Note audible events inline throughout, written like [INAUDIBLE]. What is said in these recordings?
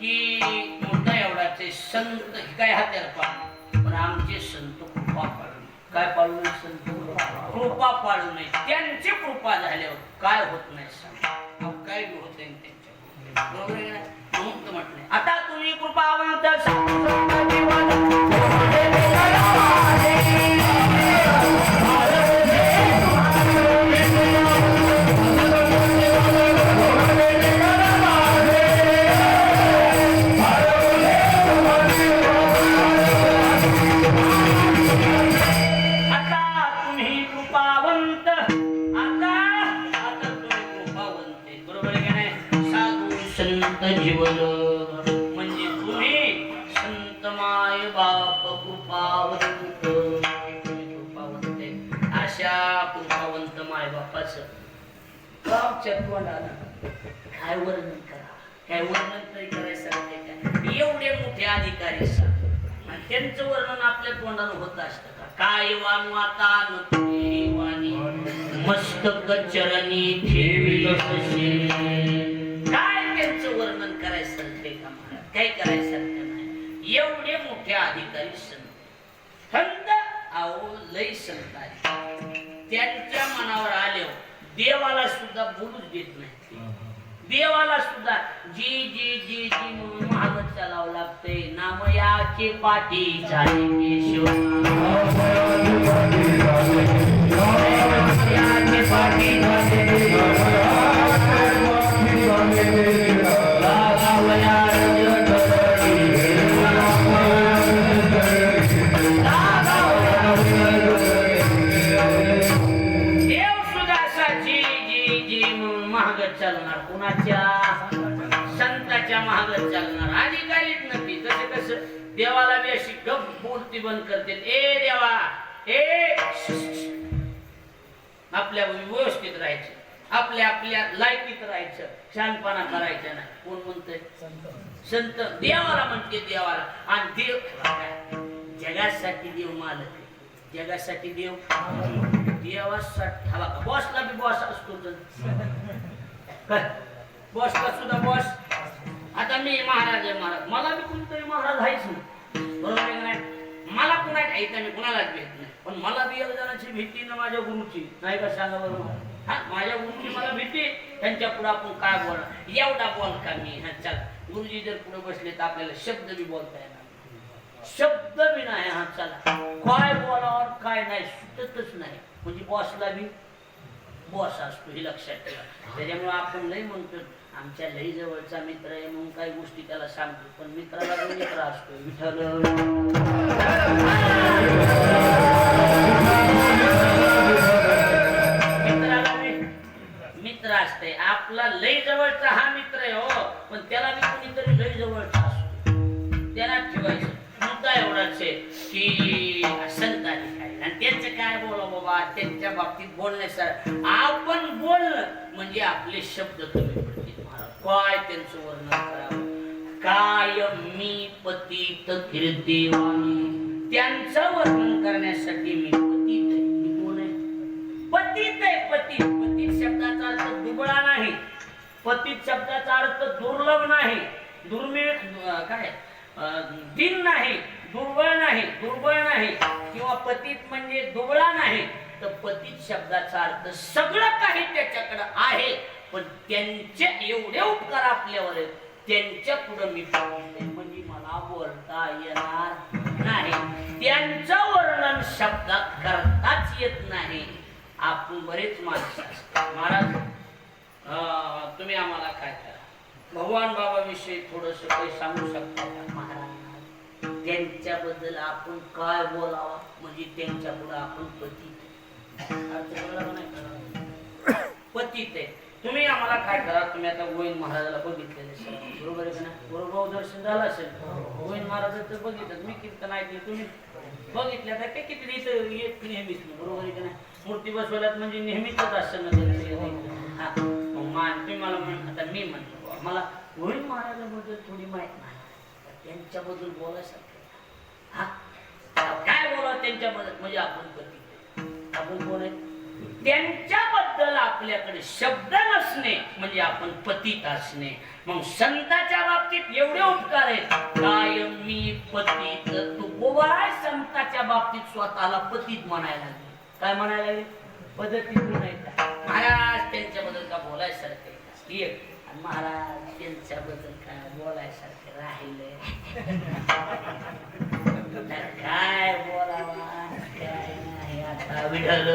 की मोठा एवढाचे संत काय हात्याला पाळणे पण आमचे संत कृपा पाळू काय पाळू संत कृपा? पाळू नये त्यांची कृपा झाल्यावर काय होत नाही सांग. काय बी होत नाही त्यांच्या बरोबर आहे ना म्हणून तर म्हटलंय. आता तुम्ही कृपावंत संत जीवन म्हणजे तुम्ही संत माय बाप कृपावंत. कृपावंत. अशा कृपावंत माय बापाच गावच्या काय वर्णन करा? काय वर्णन तरी करायचं सांगते का? एवढे मोठे अधिकारी आणि त्यांचं वर्णन आपल्या तोंडानं होत असतं का? काय वानवाता नुकते वाणी? मस्तक चरणी ठेवी अधिकारी संत. लय संत आहे त्यांच्या मनावर आल्यावर देवाला सुद्धा बोलूच देत नाही देवाला सुद्धा जी जी जी जी म्हणून महागत चालावं लागतंय नामयाचे पाठी झाले चालणार कुणाच्या संताच्या चालणार. अधिकारीच नक्की तसे कस देवाला बी अशी गप मूर्ती बंद करते ए देवा ए आपल्या व्यवस्थित राहायचं. आपल्या आपल्या लायकीत राहायचं. शानपणा करायचा नाही. कोण म्हणतंय? संत. देवाला म्हणते देवाला. आणि देव जगासाठी देव मालक जगासाठी देव देवासाठी हवा का बॉसला बी बॉस असतो तर काय बस सुद्धा बॉस. आता मी महाराज आहे महाराज. मला बी कोणतरी महाराज आहेच ना बरोबर आहे का नाही? मला कुणा ऐकता मी कुणालाच भेट नाही. पण मला बी एक जणांची भीती ना माझ्या गुरुची. नाही का सांगा बरोबर हा माझ्या गुरुची मला भीती. त्यांच्या पुढे आपण काय बोल एवढा बोल का मी? हा गुरुजी जर पुढे बसले तर आपल्याला शब्द बी बोलता येणार नाही. शब्द बी नाही हा चला. काय बोलावर काय नाही सुटतच नाही. म्हणजे बॉसला बी बॉस असतो हे लक्षात ठेवा. त्याच्यामुळे आपण लई म्हणतो आमच्या लई जवळचा मित्र आहे म्हणून काही गोष्टी त्याला सांगतो. पण मित्राला मित्र असतो विठ्ठल. मित्र असते आपला लई जवळचा हा मित्र आहे हो. पण त्याला मी कोणीतरी लई जवळचा असतो. त्याला ठेवायचं. मुद्दा एवढाच आहे की त्यांच्या बाबतीत बोलण्यासारखं आपण बोलणं म्हणजे आपले शब्द कमी पडतील काय त्यांचं वर्णन करावं? काय मी पतीत कीर्तिवाणी त्यांचं वर्णन करण्यासाठी मी पतीत आहे. मी कोण आहे? पतित आहे शब्दाचा अर्थ दुबळा नाही. पतित शब्दाचा अर्थ दुर्लभ नाही. दुर्मिळ काय? दिन नाही. दुर्बळ नाही. दुर्बळ नाही. किंवा पतीत म्हणजे दुबळा नाही. तर पतित शब्दाचा अर्थ सगळं काही त्याच्याकडे आहे पण त्यांचे एवढे उपकार आपल्यावर आहेत. त्यांच्या पुढे मी आहे म्हणजे मला बोलता येणार नाही. त्यांचं वर्णन शब्दात करताच येत नाही. आपण बरेच माणसं महाराज तुम्ही आम्हाला काय करा? भगवान बाबा विषयी थोडस काही सांगू शकता का? महाराज त्यांच्याबद्दल आपण काय बोलावा? म्हणजे त्यांच्या पुढे आपण पतित पतित आहे. तुम्ही आम्हाला काय करा तुम्ही आता गोविंद महाराजाला बघितलेले असेल बरोबर आहे नाही? बरोबर दर्शन झालं असेल. गोविंद महाराजाचं बघितलं. मी कीर्तन ऐकले तुम्ही बघितलं तर ते किती येत नेहमीच ना, बरोबर आहे का नाही? मूर्ती बसवल्यात म्हणजे नेहमीच ना येणं. हा मग मान तुम्ही मला म्हण आता मी म्हणतो मला गोविंद महाराजाबद्दल थोडी माहीत नाही. त्यांच्याबद्दल बोलायसारखं हा. काय बोला त्यांच्याबद्दल? म्हणजे आपण बरोबर आहे त्यांच्याबद्दल आपल्याकडे शब्द नसणे म्हणजे आपण पतित असणे. मग संताच्या बाबतीत एवढे उपकार आहेत. कायम मी पतीत तू गोवाय संताच्या बाबतीत स्वतःला पतीत म्हणायला लागले. काय म्हणायला लागले? पद्धतीत म्हणायचा. महाराज त्यांच्याबद्दल का बोलायसारखे आहे? एक. महाराज त्यांच्याबद्दल [LAUGHS] काय बोलायसारखे राहिले काय बोलावा? नाही आता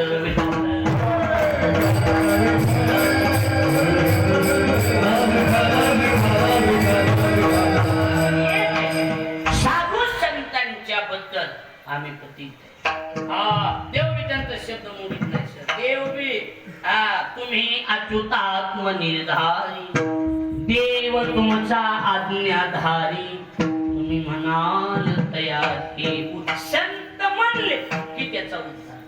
साधू संतांच्या बद्दल आम्ही प्रतीक हा देव बी त्यांचा शब्द मोडीत नाही सर. देव बी हा तुम्ही अच्युतात्म निर्धारी देव तुमचा आज्ञाधारी. तुम्ही म्हणाल तयार हे संत म्हणले की त्याचा उद्धार.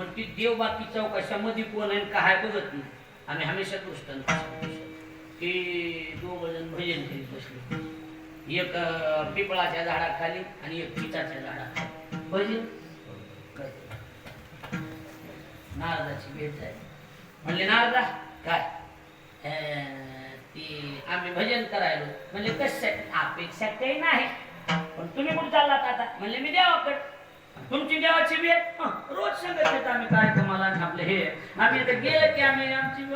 पण ती देव बाकी चौकशामध्ये कोण आहे काय बघत नाही. आम्ही हमेशा दृष्टांत की दोघ जण भजन करीत बसले. एक पिपळाच्या झाडाखाली आणि एक पिताच्या झाडाखाली. भजन नारदाची भेट झाली. म्हणले नारदा काय? अं, ती आम्ही भजन करायलो. म्हणजे कशासाठी? अपेक्षा काही नाही. पण तुम्ही कुठे चाललात आता? म्हणले मी देवाकडे. तुमची देवाची भेट रोज सांगत येत आम्ही. कार्यक्रमाला तुम्हाला आपले हे? आम्ही आता गेलं की आम्ही आमची